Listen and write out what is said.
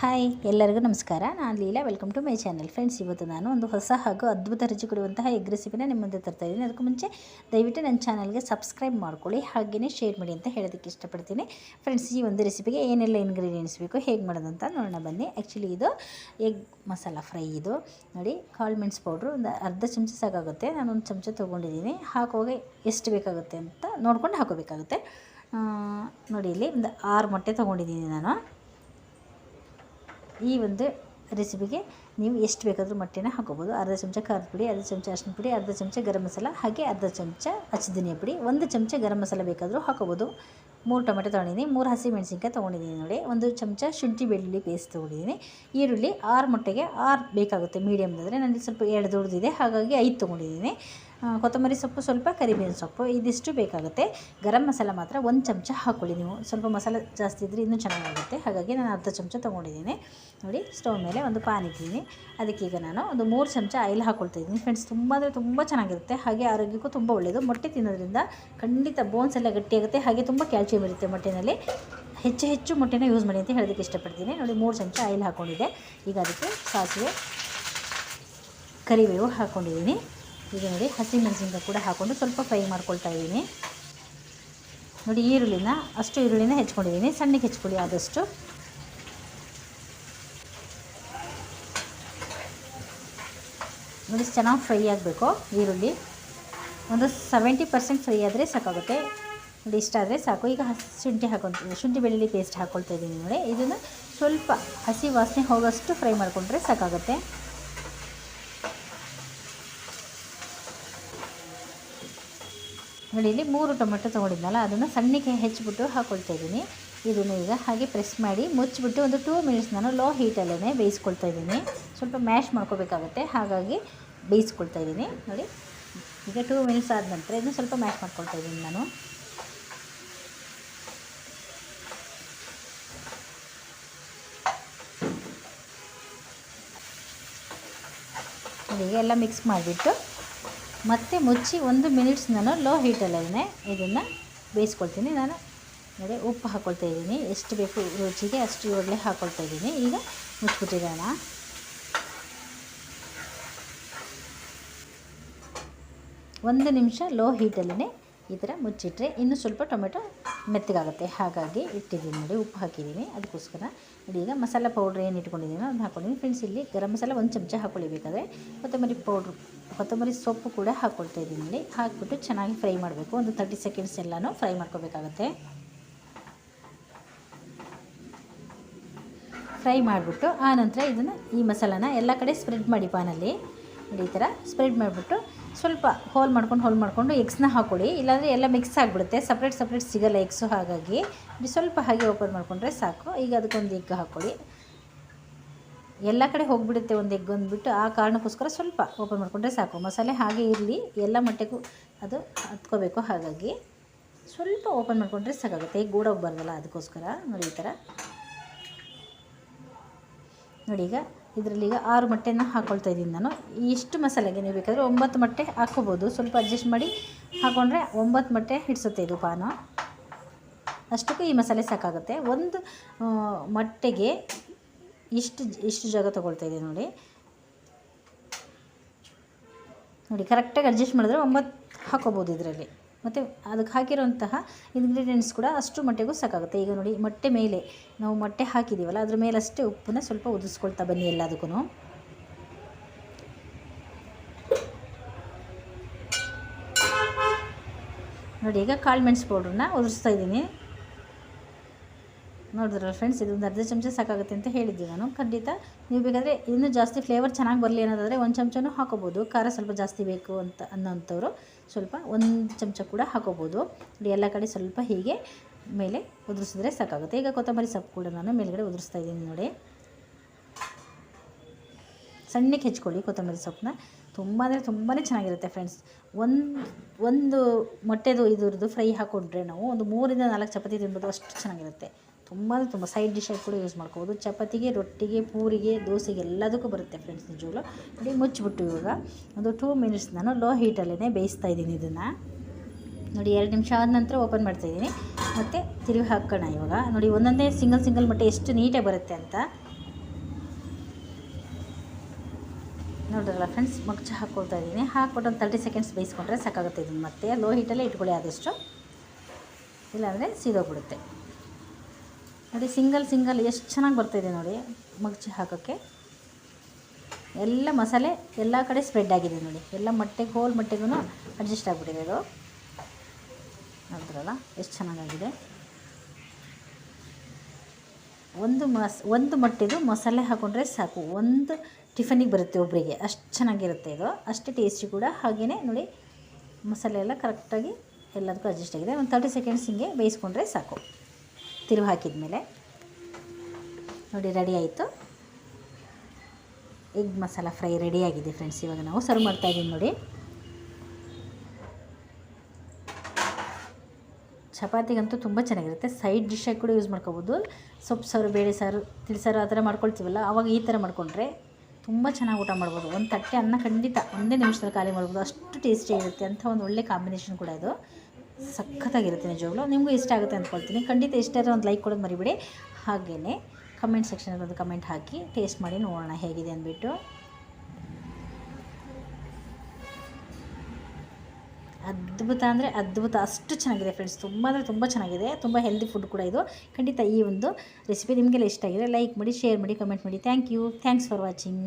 Hi, ಎಲ್ಲರಿಗೂ ನಮಸ್ಕಾರ. ನಾನು Leela welcome to my channel friends ಇವತ್ತು ನಾನು ಒಂದು ಹೊಸ ಹಾಗೂ ಅದ್ಭುತ ರುಚಿ ಕೊಡುವಂತಹ ಎಗ್ ರೆಸಿಪಿನ ನಿಮ್ಮ ಮುಂದೆ ತರ್ತಾ ಇದ್ದೀನಿ. ಅದಕ್ಕೂ ಮುಂಚೆ ದಯವಿಟ್ಟು ನನ್ನ ಚಾನಲ್ಗೆ ಸಬ್ಸ್ಕ್ರೈಬ್ ಮಾಡ್ಕೊಳ್ಳಿ ಹಾಗೆಯೇ ಶೇರ್ ಮಾಡಿ ಅಂತ ಹೇಳೋದಕ್ಕೆ ಇಷ್ಟಪಡ್ತೀನಿ. ಫ್ರೆಂಡ್ಸ್ ಈ ಒಂದು ರೆಸಿಪಿಗೆ ಏನೆಲ್ಲ ಇಂಗ್ರೀಡಿಯೆಂಟ್ಸ್ ಬೇಕು, ಹೇಗೆ ಮಾಡೋದು ಅಂತ ನೋಡೋಣ ಬನ್ನಿ. ಆ್ಯಕ್ಚುಲಿ ಇದು ಎಗ್ ಮಸಾಲ ಫ್ರೈ ಇದು. ನೋಡಿ, ಕಾಳು ಮೆಣಸು ಪೌಡ್ರು ಒಂದು ಅರ್ಧ ಚಮಚ ಸಾಕಾಗುತ್ತೆ. ನಾನು ಒಂದು ಚಮಚ ತೊಗೊಂಡಿದ್ದೀನಿ. ಹಾಕುವಾಗ ಎಷ್ಟು ಬೇಕಾಗುತ್ತೆ ಅಂತ ನೋಡ್ಕೊಂಡು ಹಾಕೋಬೇಕಾಗುತ್ತೆ. ನೋಡಿ, ಇಲ್ಲಿ ಒಂದು ಆರು ಮೊಟ್ಟೆ ತೊಗೊಂಡಿದ್ದೀನಿ ನಾನು. ಈ ಒಂದು ರೆಸಿಪಿಗೆ ನೀವು ಎಷ್ಟು ಬೇಕಾದರೂ ಮೊಟ್ಟೆನ ಹಾಕೋಬೋದು. ಅರ್ಧ ಚಮಚ ಖಾರದ ಪುಡಿ, ಅರ್ಧ ಚಮಚ ಅರ್ಶಿನ ಪುಡಿ, ಅರ್ಧ ಚಮಚ ಗರಂ ಮಸಾಲ, ಹಾಗೆ ಅರ್ಧ ಚಮಚ ಅಚ್ಚಧನಿಯ ಪುಡಿ. ಒಂದು ಚಮಚ ಗರಂ ಮಸಾಲ ಬೇಕಾದರೂ ಹಾಕೋಬೋದು. ಮೂರು ಟೊಮೆಟೊ ತೊಗೊಂಡಿದ್ದೀನಿ. ಮೂರು ಹಸಿ ಮೆಣಸಿನ್ಕಾಯಿ ತೊಗೊಂಡಿದ್ದೀನಿ ನೋಡಿ. ಒಂದು ಚಮಚ ಶುಂಠಿ ಬೆಳ್ಳುಳ್ಳಿ ಪೇಸ್ಟ್ ತೊಗೊಂಡಿದ್ದೀನಿ. ಈರುಳ್ಳಿ ಆರು ಮೊಟ್ಟೆಗೆ ಆರು ಬೇಕಾಗುತ್ತೆ ಮೀಡಿಯಮ್ದಾದರೆ ನನಗೆ ಸ್ವಲ್ಪ ಎರಡು ದೊಡ್ಡದಿದೆ. ಹಾಗಾಗಿ ಐದು ತೊಗೊಂಡಿದ್ದೀನಿ. ಕೊತ್ತಂಬರಿ ಸೊಪ್ಪು ಸ್ವಲ್ಪ, ಕರಿಬೇವಿನ ಸೊಪ್ಪು ಇದಿಷ್ಟು ಬೇಕಾಗುತ್ತೆ. ಗರಂ ಮಸಾಲ ಮಾತ್ರ ಒಂದು ಚಮಚ ಹಾಕ್ಕೊಳ್ಳಿ ನೀವು. ಸ್ವಲ್ಪ ಮಸಾಲೆ ಜಾಸ್ತಿ ಇದ್ದರೆ ಇನ್ನೂ ಚೆನ್ನಾಗಾಗುತ್ತೆ. ಹಾಗಾಗಿ ನಾನು ಅರ್ಧ ಚಮಚ ತೊಗೊಂಡಿದ್ದೀನಿ. ನೋಡಿ, ಸ್ಟವ್ ಮೇಲೆ ಒಂದು ಪಾನ್ ಇಟ್ಟಿದ್ದೀನಿ. ಅದಕ್ಕೆ ಈಗ ನಾನು ಒಂದು ಮೂರು ಚಮಚ ಆಯಿಲ್ ಹಾಕ್ಕೊಳ್ತಾ ಇದ್ದೀನಿ. ಫ್ರೆಂಡ್ಸ್ ತುಂಬ ಅಂದರೆ ತುಂಬ ಚೆನ್ನಾಗಿರುತ್ತೆ. ಹಾಗೆ ಆರೋಗ್ಯಕ್ಕೂ ತುಂಬ ಒಳ್ಳೆಯದು ಮೊಟ್ಟೆ ತಿನ್ನೋದ್ರಿಂದ ಖಂಡಿತ ಬೋನ್ಸ್ ಎಲ್ಲ ಗಟ್ಟಿಯಾಗುತ್ತೆ. ಹಾಗೆ ತುಂಬ ಕ್ಯಾಲ್ಸಿಯಂ ಇರುತ್ತೆ ಮೊಟ್ಟೆನಲ್ಲಿ. ಹೆಚ್ಚು ಹೆಚ್ಚು ಮೊಟ್ಟೆನ ಯೂಸ್ ಮಾಡಿ ಅಂತ ಹೇಳೋದಕ್ಕೆ ಇಷ್ಟಪಡ್ತೀನಿ. ನೋಡಿ, ಮೂರು ಚಮಚ ಆಯಿಲ್ ಹಾಕ್ಕೊಂಡಿದ್ದೆ ಈಗ ಅದಕ್ಕೆ ಸಾಸಿವೆ, ಕರಿಬೇವು ಹಾಕ್ಕೊಂಡಿದ್ದೀನಿ ಈಗ ನೋಡಿ, ಹಸಿ ಕೂಡ ಹಾಕ್ಕೊಂಡು ಸ್ವಲ್ಪ ಫ್ರೈ ಮಾಡ್ಕೊಳ್ತಾ ಇದ್ದೀನಿ. ನೋಡಿ, ಈರುಳ್ಳಿನ ಅಷ್ಟು ಈರುಳ್ಳಿನ ಹೆಚ್ಕೊಂಡಿದ್ದೀನಿ. ಸಣ್ಣಗೆ ಹೆಚ್ಕೊಳ್ಳಿ ಆದಷ್ಟು. ನೋಡಿ ಚೆನ್ನಾಗಿ ಫ್ರೈ ಆಗಬೇಕು, ಈರುಳ್ಳಿ. ಒಂದು ಸೆವೆಂಟಿ ಪರ್ಸೆಂಟ್ ಫ್ರೈ ಆದರೆ ಸಾಕಾಗುತ್ತೆ. ನೋಡಿ ಇಷ್ಟ ಆದರೆ ಸಾಕು. ಈಗ ಶುಂಠಿ ಹಾಕೊತೀನಿ ಶುಂಠಿ ಬೆಳ್ಳುಳ್ಳಿ ಪೇಸ್ಟ್ ಹಾಕ್ಕೊಳ್ತಾ ಇದ್ದೀನಿ ನೋಡಿ. ಇದನ್ನು ಸ್ವಲ್ಪ ಹಸಿ ವಾಸನೆ ಹೋಗೋಷ್ಟು ಫ್ರೈ ಮಾಡಿಕೊಂಡ್ರೆ ಸಾಕಾಗುತ್ತೆ. ನೋಡಿ, ಇಲ್ಲಿ ಮೂರು ಟೊಮೆಟೊ ತೊಗೊಂಡಿದ್ನಲ್ಲ, ಅದನ್ನು ಸಣ್ಣಕ್ಕೆ ಹೆಚ್ಚಿಬಿಟ್ಟು ಹಾಕ್ಕೊಳ್ತಾ ಇದ್ದೀನಿ ಇದನ್ನು ಈಗ ಹಾಗೆ ಪ್ರೆಸ್ ಮಾಡಿ ಮುಚ್ಚಿಬಿಟ್ಟು ಒಂದು ಟೂ ಮಿನಿಟ್ಸ್ ನಾನು ಲೋ ಹೀಟಲ್ಲೇ ಬೇಯಿಸ್ಕೊಳ್ತಾ ಇದ್ದೀನಿ ಸ್ವಲ್ಪ ಮ್ಯಾಶ್ ಮಾಡ್ಕೋಬೇಕಾಗುತ್ತೆ. ಹಾಗಾಗಿ ಬೇಯಿಸ್ಕೊಳ್ತಾ ಇದ್ದೀನಿ. ನೋಡಿ, ಈಗ ಟೂ ಮಿನಿಟ್ಸ್ ಆದ ನಂತರ ಇದನ್ನು ಸ್ವಲ್ಪ ಮ್ಯಾಶ್ ಮಾಡ್ಕೊಳ್ತಾ ಇದ್ದೀನಿ ನಾನು. ಹೀಗೆ ಎಲ್ಲ ಮಿಕ್ಸ್ ಮಾಡಿಬಿಟ್ಟು ಮತ್ತೆ ಮುಚ್ಚಿ ಒಂದು ಮಿನಿಟ್ಸ್ ನಾನು ಲೋ ಹೀಟಲ್ಲೇ ಇದನ್ನು ಬೇಯಿಸ್ಕೊಳ್ತೀನಿ ನಾನು. ನೋಡಿ, ಉಪ್ಪು ಹಾಕ್ಕೊಳ್ತಾ ಇದ್ದೀನಿ. ಎಷ್ಟು ಬೇಕು ರುಚಿಗೆ ಅಷ್ಟು ಒಳ್ಳೆ ಹಾಕ್ಕೊಳ್ತಾ ಇದ್ದೀನಿ. ಈಗ ಮುಚ್ಚಿಬಿಟ್ಟಿರೋಣ. ಒಂದು ನಿಮಿಷ ಲೋ ಹೀಟಲ್ಲೇ ಈ ಥರ ಮುಚ್ಚಿಟ್ರೆ ಇನ್ನು ಸ್ವಲ್ಪ ಟೊಮೆಟೊ ಮೆತ್ತಗಾಗುತ್ತೆ. ಹಾಗಾಗಿ ಇಟ್ಟಿದ್ದೀನಿ ನೋಡಿ, ಉಪ್ಪು ಹಾಕಿದ್ದೀನಿ. ಅದಕ್ಕೋಸ್ಕರ ನೋಡಿ, ಈಗ ಮಸಾಲ ಪೌಡ್ರ್ ಏನು ಇಟ್ಕೊಂಡಿದ್ದೀನಿ ಅದನ್ನ ಹಾಕ್ಕೊಂಡಿದ್ದೀನಿ ಫ್ರೆಂಡ್ಸ್ ಇಲ್ಲಿ ಗರಂ ಮಸಾಲ ಒಂದು ಚಮಚ ಹಾಕ್ಕೊಳ್ಬೇಕಾದ್ರೆ ಕೊತ್ತಂಬರಿ ಪೌಡ್ರ್, ಕೊತ್ತಂಬರಿ ಸೊಪ್ಪು ಕೂಡ ಹಾಕ್ಕೊಳ್ತಾ ಇದ್ದೀನಿ ನೋಡಿ. ಹಾಕ್ಬಿಟ್ಟು ಚೆನ್ನಾಗಿ ಫ್ರೈ ಮಾಡಬೇಕು. ಒಂದು ತರ್ಟಿ ಸೆಕೆಂಡ್ಸ್ ಎಲ್ಲನೂ ಫ್ರೈ ಮಾಡ್ಕೋಬೇಕಾಗತ್ತೆ. ಫ್ರೈ ಮಾಡಿಬಿಟ್ಟು ಆನಂತರ ನಂತರ ಇದನ್ನು ಈ ಮಸಾಲಾನ ಎಲ್ಲ ಕಡೆ ಸ್ಪ್ರೆಡ್ ಮಾಡಿ ಪಾನಲ್ಲಿ. ನೋಡಿ, ಈ ಥರ ಸ್ಪ್ರೆಡ್ ಮಾಡಿಬಿಟ್ಟು ಸ್ವಲ್ಪ ಹೋಲ್ ಮಾಡ್ಕೊಂಡು, ಹೋಲ್ ಮಾಡಿಕೊಂಡು ಎಗ್ಸ್ನ ಹಾಕ್ಕೊಳ್ಳಿ ಇಲ್ಲಾಂದರೆ ಎಲ್ಲ ಮಿಕ್ಸ್ ಆಗಿಬಿಡುತ್ತೆ. ಸಪ್ರೇಟ್ ಸಪ್ರೇಟ್ ಸಿಗಲ್ಲ ಎಗ್ಸು, ಹಾಗಾಗಿ ಸ್ವಲ್ಪ ಹಾಗೆ ಓಪನ್ ಮಾಡಿಕೊಂಡ್ರೆ ಸಾಕು. ಈಗ ಅದಕ್ಕೊಂದು ಎಗ್ ಹಾಕ್ಕೊಳ್ಳಿ ಎಲ್ಲ ಕಡೆ ಹೋಗಿಬಿಡುತ್ತೆ ಒಂದು ಎಗ್ ಅಂದ್ಬಿಟ್ಟು. ಆ ಕಾರಣಕ್ಕೋಸ್ಕರ ಸ್ವಲ್ಪ ಓಪನ್ ಮಾಡಿಕೊಂಡ್ರೆ ಸಾಕು. ಮಸಾಲೆ ಹಾಗೆ ಇರಲಿ. ಎಲ್ಲ ಮಟ್ಟಿಗೂ ಅದು ಹತ್ಕೋಬೇಕು. ಹಾಗಾಗಿ ಸ್ವಲ್ಪ ಓಪನ್ ಮಾಡಿಕೊಂಡ್ರೆ ಸಾಕಾಗುತ್ತೆ. ಈಗ ಗೂಡೋಗ್ಬಾರ್ದಲ್ಲ ಅದಕ್ಕೋಸ್ಕರ. ನೋಡಿ ಈ ಥರ. ನೋಡಿ ಈಗ ಇದರಲ್ಲಿ ಈಗ ಆರು ಮೊಟ್ಟೆನ ಹಾಕ್ಕೊಳ್ತಾ ಇದ್ದೀನಿ ನಾನು. ಇಷ್ಟು ಮಸಾಲೆಗೆ ನೀವು ಬೇಕಾದರೆ ಒಂಬತ್ತು ಮೊಟ್ಟೆ ಹಾಕ್ಕೋಬೋದು ಸ್ವಲ್ಪ ಅಡ್ಜಸ್ಟ್ ಮಾಡಿ ಹಾಕ್ಕೊಂಡ್ರೆ ಒಂಬತ್ತು ಮೊಟ್ಟೆ ಹಿಡಿಸುತ್ತೆ ಇದು ಪಾನು. ಅಷ್ಟಕ್ಕೂ ಈ ಮಸಾಲೆ ಸಾಕಾಗುತ್ತೆ. ಒಂದು ಮೊಟ್ಟೆಗೆ ಇಷ್ಟು ಇಷ್ಟು ಜಾಗ ತೊಗೊಳ್ತಾ ಇದೆ ನೋಡಿ. ನೋಡಿ ಕರೆಕ್ಟಾಗಿ ಅಡ್ಜಸ್ಟ್ ಮಾಡಿದ್ರೆ ಒಂಬತ್ತು ಹಾಕೋಬೋದು ಇದರಲ್ಲಿ. ಮತ್ತು ಅದಕ್ಕೆ ಹಾಕಿರೋಂತಹ ಇಂಗ್ರೀಡಿಯೆಂಟ್ಸ್ ಕೂಡ ಅಷ್ಟು ಮೊಟ್ಟೆಗೂ ಸಾಕಾಗುತ್ತೆ. ಈಗ ನೋಡಿ, ಮೊಟ್ಟೆ ಮೇಲೆ ನಾವು ಮೊಟ್ಟೆ ಹಾಕಿದ್ದೀವಲ್ಲ ಅದ್ರ ಅಷ್ಟೇ ಉಪ್ಪನ್ನ ಸ್ವಲ್ಪ ಉದಿಸ್ಕೊಳ್ತಾ ಬನ್ನಿ ಎಲ್ಲದಕ್ಕೂ ನೋಡಿ, ಈಗ ಕಾಳು ಮೆಣಸು ಪೌಡ್ರನ್ನ ಉದುರಿಸ್ತಾ ಇದ್ದೀನಿ. ನೋಡಿದ್ರಲ್ಲ ಫ್ರೆಂಡ್ಸ್ ಇದೊಂದು ಅರ್ಧ ಚಮಚ ಸಾಕಾಗುತ್ತೆ ಅಂತ ಹೇಳಿದ್ದೆ ನಾನು. ಖಂಡಿತ ನೀವು ಬೇಕಾದರೆ ಇನ್ನೂ ಜಾಸ್ತಿ ಫ್ಲೇವರ್ ಚೆನ್ನಾಗಿ ಬರಲಿ ಅನ್ನೋದಾದರೆ ಒಂದು ಚಮಚನೂ ಹಾಕೋಬೋದು. ಖಾರ ಸ್ವಲ್ಪ ಜಾಸ್ತಿ ಬೇಕು ಅಂತ ಅನ್ನೋಂಥವ್ರು ಸ್ವಲ್ಪ ಒಂದು ಚಮಚ ಕೂಡ ಹಾಕೋಬೋದು. ಎಲ್ಲ ಕಡೆ ಸ್ವಲ್ಪ ಹೀಗೆ ಮೇಲೆ ಉದುರಿಸಿದ್ರೆ ಸಾಕಾಗುತ್ತೆ. ಈಗ ಕೊತ್ತಂಬರಿ ಸೊಪ್ಪು ಕೂಡ ನಾನು ಮೇಲ್ಗಡೆ ಉದುರಿಸ್ತಾ ಇದ್ದೀನಿ ನೋಡಿ. ಸಣ್ಣಕ್ಕೆ ಹೆಚ್ಕೊಳ್ಳಿ ಕೊತ್ತಂಬರಿ ಸೊಪ್ಪನ್ನ. ತುಂಬ ಅಂದರೆ ತುಂಬಾ ಚೆನ್ನಾಗಿರುತ್ತೆ ಫ್ರೆಂಡ್ಸ್ ಒಂದು ಒಂದು ಮೊಟ್ಟೆದು, ಇದ್ರದ್ದು ಫ್ರೈ ಹಾಕ್ಕೊಂಡ್ರೆ ನಾವು ಒಂದು ಮೂರಿಂದ ನಾಲ್ಕು ಚಪಾತಿ ತಿನ್ಬೋದು, ಅಷ್ಟು ಚೆನ್ನಾಗಿರುತ್ತೆ. ತುಂಬ ತುಂಬ ಸೈಡ್ ಡಿಶಾಗಿ ಕೂಡ ಯೂಸ್ ಮಾಡ್ಕೋಬೋದು. ಚಪಾತಿಗೆ, ರೊಟ್ಟಿಗೆ, ಪೂರಿಗೆ, ದೋಸೆಗೆ ಎಲ್ಲದಕ್ಕೂ ಬರುತ್ತೆ ಫ್ರೆಂಡ್ಸ್ ನಿಜವಾಗ್ಲು ನೋಡಿ ಮುಚ್ಚಿಬಿಟ್ಟು ಇವಾಗ ಒಂದು ಟೂ ಮಿನಿಟ್ಸ್ ನಾನು ಲೋ ಹೀಟಲ್ಲೇ ಬೇಯಿಸ್ತಾ ಇದ್ದೀನಿ ಇದನ್ನು. ನೋಡಿ ಎರಡು ನಿಮಿಷ ಆದ ನಂತರ ಓಪನ್ ಮಾಡ್ತಾಯಿದ್ದೀನಿ ಮತ್ತು ತಿರುಗಿ ಹಾಕೋಣ ಇವಾಗ. ನೋಡಿ ಒಂದೊಂದೇ ಸಿಂಗಲ್ ಸಿಂಗಲ್ ಮಟ್ಟ ಎಷ್ಟು ನೀಟಾಗಿ ಬರುತ್ತೆ ಅಂತ. ನೋಡ್ರಲ್ಲ ಫ್ರೆಂಡ್ಸ್ ಮಗ್ಚ ಹಾಕ್ಕೊಳ್ತಾ ಇದ್ದೀನಿ. ಹಾಕ್ಬಿಟ್ಟು ಒಂದು ತರ್ಟಿ ಸೆಕೆಂಡ್ಸ್ ಬೇಯಿಸ್ಕೊಂಡ್ರೆ ಸಾಕಾಗುತ್ತೆ ಇದನ್ನು ಮತ್ತೆ. ಲೋ ಹೀಟಲ್ಲೇ ಇಟ್ಕೊಳ್ಳಿ ಆದಷ್ಟು. ಇಲ್ಲಾಂದರೆ ಸೀದೋಗ್ಬಿಡುತ್ತೆ. ನೋಡಿ ಸಿಂಗಲ್ ಸಿಂಗಲ್ ಎಷ್ಟು ಚೆನ್ನಾಗಿ ಬರ್ತಾಯಿದೆ ನೋಡಿ, ಮಗ್ಚಿ ಹಾಕೋಕ್ಕೆ. ಎಲ್ಲ ಮಸಾಲೆ ಎಲ್ಲ ಕಡೆ ಸ್ಪ್ರೆಡ್ ಆಗಿದೆ ನೋಡಿ. ಎಲ್ಲ ಮೊಟ್ಟೆಗೆ ಹೋಲ್ ಮೊಟ್ಟೆಗೂ ಅಡ್ಜಸ್ಟ್ ಆಗಿಬಿಟ್ಟಿದೆ ಇದು. ನೋಡಿದ್ರಲ್ಲ ಎಷ್ಟು ಚೆನ್ನಾಗಾಗಿದೆ. ಒಂದು ಮಸ್, ಒಂದು ಮೊಟ್ಟೆದು ಮಸಾಲೆ ಹಾಕ್ಕೊಂಡ್ರೆ ಸಾಕು. ಒಂದು ಟಿಫನಿಗೆ ಬರುತ್ತೆ ಒಬ್ಬರಿಗೆ ಅಷ್ಟು ಚೆನ್ನಾಗಿರುತ್ತೆ ಇದು. ಅಷ್ಟೇ ಟೇಸ್ಟಿ ಕೂಡ. ಹಾಗೆಯೇ ನೋಡಿ, ಮಸಾಲೆ ಎಲ್ಲ ಕರೆಕ್ಟಾಗಿ ಎಲ್ಲದಕ್ಕೂ ಅಡ್ಜಸ್ಟ್ ಆಗಿದೆ. ಒಂದು ತರ್ಟಿ ಸೆಕೆಂಡ್ಸ್ ಹಿಂಗೆ ಬೇಯಿಸ್ಕೊಂಡ್ರೆ ಸಾಕು. ತಿರುವು ಹಾಕಿದ ನೋಡಿ ರೆಡಿ ಆಯಿತು. ಎಗ್ ಮಸಾಲ ಫ್ರೈ ರೆಡಿಯಾಗಿದೆ ಫ್ರೆಂಡ್ಸ್ ಇವಾಗ ನಾವು ಸರ್ವ್ ಮಾಡ್ತಾಯಿದ್ದೀವಿ ನೋಡಿ. ಚಪಾತಿಗಂತೂ ತುಂಬ ಚೆನ್ನಾಗಿರುತ್ತೆ. ಸೈಡ್ ಡಿಶಾಗಿ ಕೂಡ ಯೂಸ್ ಮಾಡ್ಕೋಬೋದು. ಸೊಪ್ಪು ಸಾರು, ಬೇಳೆ ಸಾರು ತಿಳಿಸಾರು ಆ ಥರ ಮಾಡ್ಕೊಳ್ತೀವಲ್ಲ ಆವಾಗ ಈ ಥರ ಮಾಡಿಕೊಂಡ್ರೆ ತುಂಬ ಚೆನ್ನಾಗಿ ಊಟ ಮಾಡ್ಬೋದು. ಒಂದು ತಟ್ಟೆ ಅನ್ನ ಖಂಡಿತ ಒಂದೇ ನಿಮಿಷದಲ್ಲಿ ಖಾಲಿ ಮಾಡ್ಬೋದು. ಅಷ್ಟು ಟೇಸ್ಟಿ ಇರುತ್ತೆ ಅಂಥ ಒಂದು ಒಳ್ಳೆ ಕಾಂಬಿನೇಷನ್ ಕೂಡ ಇದು. ಸಖತ್ತಾಗಿರುತ್ತೆ ನಿಜವಾಗ್ಲೂ. ನಿಮಗೂ ಇಷ್ಟ ಆಗುತ್ತೆ ಅಂದ್ಕೊಳ್ತೀನಿ. ಖಂಡಿತ ಇಷ್ಟ ಇರೋ ಒಂದು ಲೈಕ್ ಕೊಡೋದು ಮರಿಬೇಡಿ. ಹಾಗೆಯೇ ಕಮೆಂಟ್ ಸೆಕ್ಷನಲ್ಲಿ ಒಂದು ಕಮೆಂಟ್ ಹಾಕಿ ಟೇಸ್ಟ್ ಮಾಡಿ ನೋಡೋಣ ಹೇಗಿದೆ ಅಂದ್ಬಿಟ್ಟು. ಅದ್ಭುತ ಅಂದರೆ ಅದ್ಭುತ. ಅಷ್ಟು ಚೆನ್ನಾಗಿದೆ ಫ್ರೆಂಡ್ಸ್ ತುಂಬ ಅಂದರೆ ತುಂಬ ಚೆನ್ನಾಗಿದೆ. ತುಂಬ ಹೆಲ್ದಿ ಫುಡ್ ಕೂಡ ಇದು. ಖಂಡಿತ ಈ ಒಂದು ರೆಸಿಪಿ ನಿಮಗೆಲ್ಲ ಇಷ್ಟ ಆಗಿದೆ ಲೈಕ್ ಮಾಡಿ ಶೇರ್ ಮಾಡಿ ಕಮೆಂಟ್ ಮಾಡಿ. Thank you thanks for watching